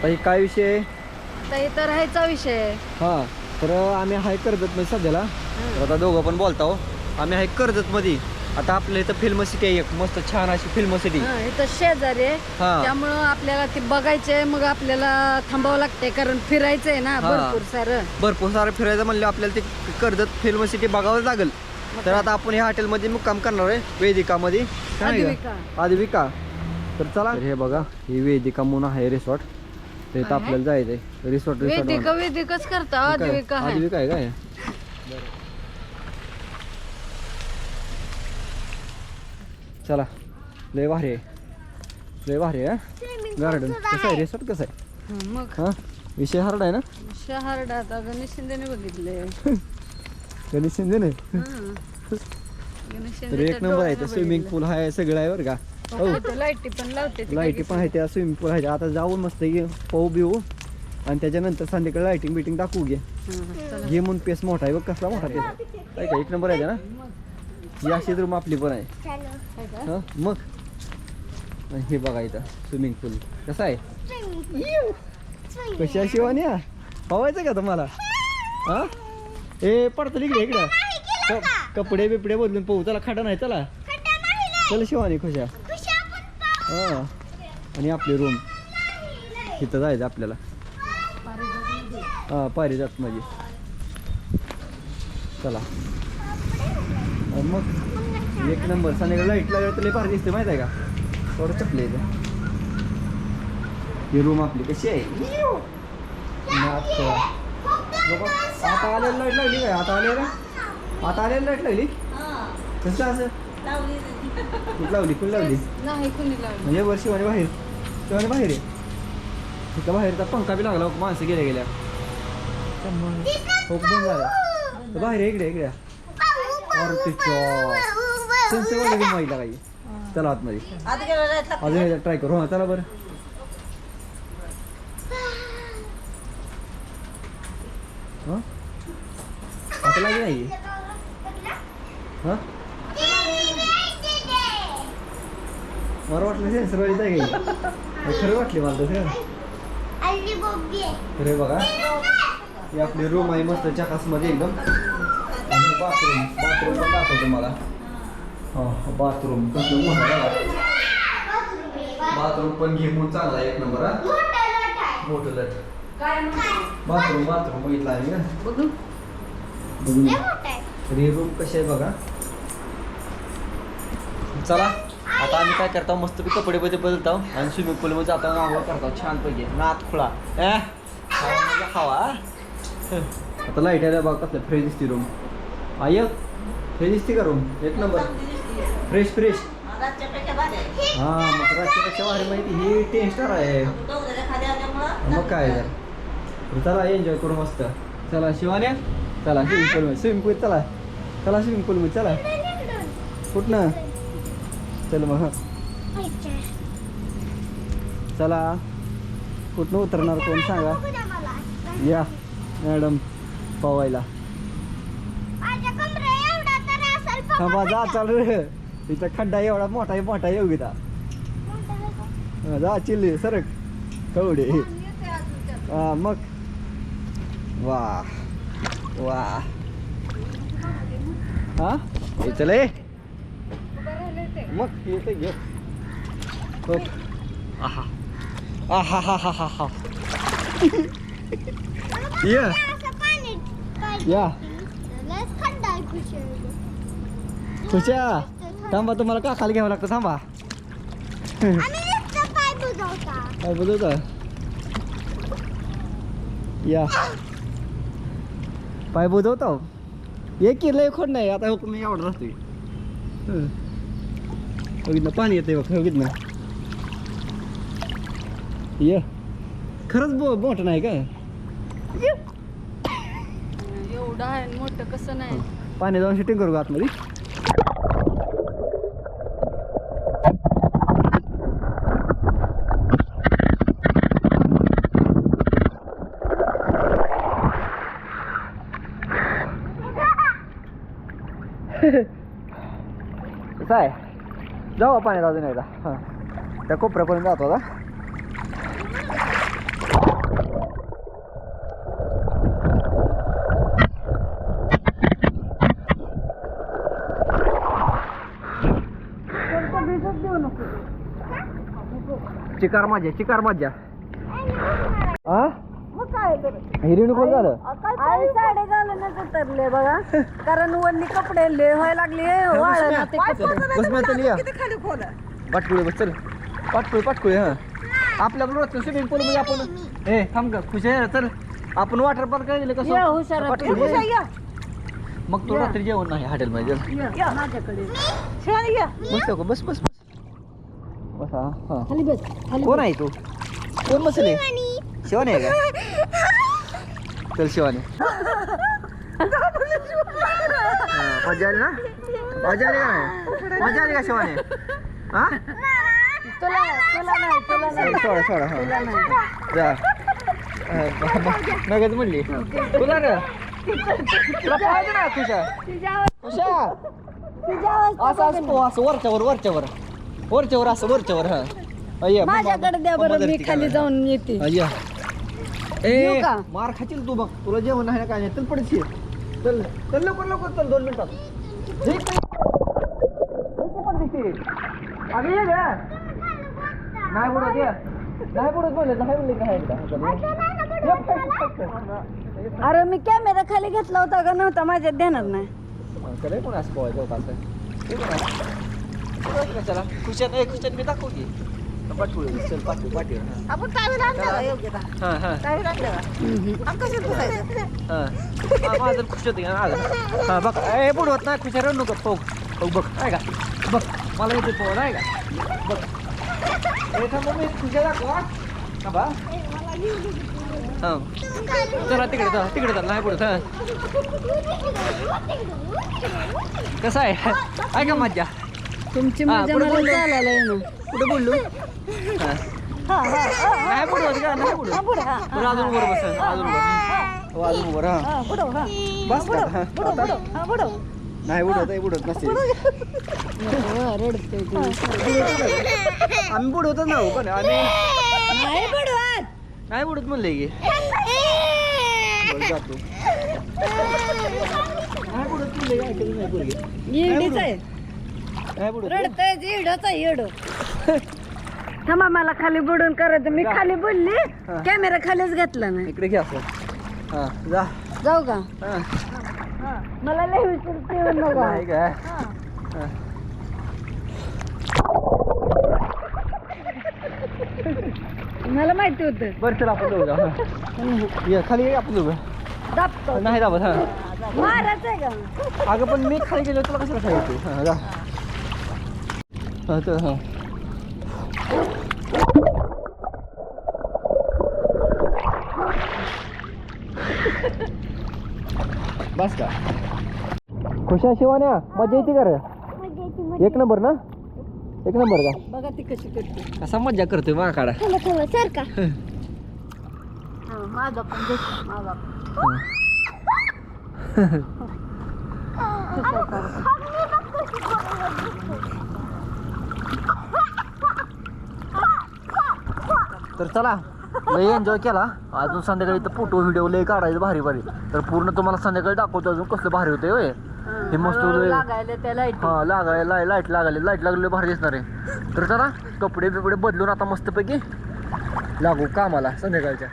आता हे काय विषय आहे? आता इथं राहायचा विषय आहे. हां तर आम्ही आहे कर्जतमध्ये सध्याला. तर आता दोघं पण बोलता हो आम्ही आहे कर्जतमध्ये. आता आपल्या इथं फिल्म सिटी आहे एक. मस्त छान अशी फिल्म सिटी हा, इथं शेजारी आहे. हा. त्यामुळं आपल्याला ते बघायचंय मग आपल्याला थांबावं लागतंय. कारण फिरायचंय ना हा. भरपूर सारं. भरपूर सारं फिरायचं म्हणलं आपल्याला ते कर्जत फिल्म सिटी बघावं लागेल. तर आता आपण ह्या हॉटेलमध्ये मुक्काम करणार आहे वेदिकामध्ये. काय आहे आदिविका. का? आदिविका. तर चला. तर हे बघा ही वेदिका म्हणून आहे रिसॉर्ट तर इथं आहे? आपल्याला जायचंय. रिसॉर्ट वेदिका रिसॉर्ट वेदिकच करता आदिविका आहे. काय? चला. लय भारी आहे. लय भारी आहे गार्डन कसं आहे? रिसॉर्ट कसं आहे? हं, मग? हा? विषय हार्ड आहे ना? शहर आता गणेश शिंदेने बघितले गणेश शिंदे नाही हं. गणेश तर शिंदेच्या एक नंबर आहे डोळ्यानं स्विमिंग पूल आहे सगळं आहे बरं का. हो, लाईटी पण लावते ती लाईटी पण आहे त्या स्विमिंग पूल आहे आता जाऊन मस्त घे पाहू बिऊ आणि त्याच्यानंतर संध्याकाळी लाईटिंग बिटिंग टाकू घे. हं. घे म्हणून पेस मोठा आहे बघ कसला मोठा पेस काय का एक नंबर आहे ना? ही अशीच रूम आपली पण आहे? हं? मग? आणि हे बघा इथं स्विमिंग पूल कसं आहे? कशी आहे शिवानी? पवायचं का तुम्हाला? हा? ए पडतं इकडे. इकडे क- कपडे बिपडे बदलून पाहू. चला खाटा नाही चला. चला शिवानी खुशा हा. आणि आपली रूम इथं जायचं आपल्याला. हा पारिजात मध्ये चला मग एक नंबर संध्याकाळी लाइट लागलं तर लय भारी दिसते माहिती आहे का? थोडं चपले ही रूम आपली कशी आहे? आता आलेली लाइट लागली काय? आता आले ना आता आलेली लाइट लागली कसं असं? कुठं लावली कुठं लावली. नाही कुणी लावली. म्हणजे वर शिवानी बाहेर. शिवानी बाहेर आहे. तिथं बाहेरचा पंखा बी लागला माणसं गेल्या गेल्या. हो बंद झाला. तर बाहेर आहे, इकडे इकडे अरे तिच्या सेन्सरवाली रूम माहिती काही चला आतमध्ये. अजून एकदा ट्राय करू. हा चला बरं. हं? आता लागली नाही हा? मला वाटलं सेन्सरवाली जाय गेली खरं वाटली मला तसं. हे बघा ही आपली रूम आहे मस्त चकासमध्ये एकदम. आणि बाथरूम बाथरूम पण दाखवतो मला. हा बाथरूम मोठं बघा. बाथरूम पण घे म्हणून चांगला आहे एक नंबर हा. मोठं लट बाथरूम बाथरूम बघितला आहे ना. बघू. बघून. तर ही रूम कशी आहे बघा. चला. आता आम्ही काय करतो मस्त कपडे बदल बदलतो आणि स्विमिंग पूल मध्ये जातो आंघोळ करतो छान पैकी नात खुळा. ए? खावा आता लाइट आहे बघ कसलं फ्रेश दिसते रूम आय फ्रेश दिसते का रूम एक नंबर फ्रेश फ्रेश हा मग रात्रीपेक्षा वारी माहिती ही टेन स्टार आहे. मग काय तर. चला एन्जॉय करू मस्त. चला शिवाने. चला स्विमिंग पूलमध्ये स्विमिंग पूल चला. चला स्विमिंग पूल मध्ये चला. कुठनं? चल मग. चला. कुठनं उतरणार कोण सांगा? या मॅडम पवायला. थांबा जा चालू रे. इथं खड्डा एवढा मोठा आहे मोठा हा, जा चिल्ली सरक. कवडे. हा मग. वा वा. हा? हे चले मग येते घे आहा आहा. हा हा हा हा या. या. खुशा थांबा तुम्हाला का खाली घ्यावं लागतं? थांबा. काय बोलत या. पाय बुजवतो. एक किलो खोड नाही. आता हुकूम मी एवढं हं. बघितलं पाणी येते बघ बघितलं ये खरंच बो मोठं नाही का एवढं आहे मोठं कसं नाही पाणी जाऊन शूटिंग करू का आतमध्ये कसं आहे जाऊ पाण्यात अजून नाही हां. त्या कोपऱ्यापर्यंत जातो आता. चिकार माझ्या चिकार माझ्या. हा कोण झालं. आई साडे घालूनच उतरले बघा. कारण वल्ली कपडे ले व्हायला लागले ते कपडे. बस पाटकुळे चल. पाटकुळे पाटकुळे हा. आपल्या बरोबर स्विमिंग पूल मध्ये आपण ए थांब का खुश आहे चल. आपण वॉटर पार्क काय गेले या हुशार कसं. पाटकुळे. मग तो. रात्री जेवण नाही हॉटेल मध्ये या, माझ्याकडे. बस नको बस बस बस. बस हा. हा खाली बस खाली कोण आहे तू? कोण बसले? शिवानी आहे का? चल शिवानी. मजा आली ना? मजा आली का नाही? मजा आली का शिवानी? हा? सोडा सोडा हा. जा. नगद म्हणली. तुला पाहिजे ना तुझ्या. तुझ्या असं असं तो असं वरच्यावर वरच्यावर. वरच्यावर असं वरच्यावर हा. माझ्याकडे द्या बरं मी खाली का? जाऊन येते. येऊ ए का? मार खाशील तू बघ तुला जेवण आहे ना काय नाही चल पडत ये. चल चल लवकर लवकर चल दोन मिनिटात ते? अगं ये गं. नाही बुडत ये नाही बुडत म्हणलं नाही म्हणले काय एकदा ये, पटकन, पटकन. अरे मी कॅमेरा खाली घेतला होता का नव्हता माझ्या ध्यानात नाही त्याला कोण असं पोहायचं होतं असं ते कोण कशाला खुशात ए खुशात मी दाखव की पाठवू चल पाठवू पाठवू हा. आपण आणलं का हा. हा टावेल आणलं? का आपण कसं पुसायचं हा. माझं खुश होते का माझं हा बघ. ए बुडवत नाही खुश रडू नको. हो हो बघ आहे का? बघ मला येते पोहड आहे का? बघ. ए थांब मी खुशा दाखव हा. हा. चला तिकडे चला तिकडे चला नाही हा. कसं आहे? आहे का मज्जा? तुमची मजा पुढे मला बोललो. चालायला येणं कुठे बोललो. नाही बुडवत का नाही बुडवत बरं अजून वर बस अजून वर हो अजून वर हा बस का हा आता? नाही बुडवत आहे बुडवत नसते. आम्ही बुडवतच ना हो पण आम्ही नाही बुडवत. नाही बुडत म्हणले की बरं, जातो नाही बुडत म्हणले की नाही पोरगी. येडीच आहे नाही बुडत रडतंय येडच आहे येड थांबा मला खाली बुडून करायचं. मी खाली बुडली हा. कॅमेरा खालीच घेतला नाही इकडे घ्या हा जा. जाऊ का? मला लय विचार नाही काय. मला माहिती होतं. बरं चला आपण हा. ये खाली ये आपण दोघं दाबतो. नाही दाबत हा. मारायचं आहे का? अगं पण मी खाली गेलो तुला खाली येते हा जा. हा चल हा. बस का? खुशा शिवान्या? मजा येते का रे? एक नंबर ना? एक नंबर का? बघा ती कशी करते. कसा मजा करतोय मा काढा. सर का? माझा पण देख, माझा पण. तर चला. लय एन्जॉय केला. अजून संध्याकाळी तर फोटो व्हिडिओ लय काढायचं भारी भारी. तर पूर्ण तुम्हाला संध्याकाळी दाखवतो अजून कसलं भारी होतंय होय. हे मस्त हा लागायला लाइट लागायला लाइट लागले. भारी दिसणार आहे. तर चला कपडे बिपडे बदलून आता मस्तपैकी लागू कामाला संध्याकाळच्या.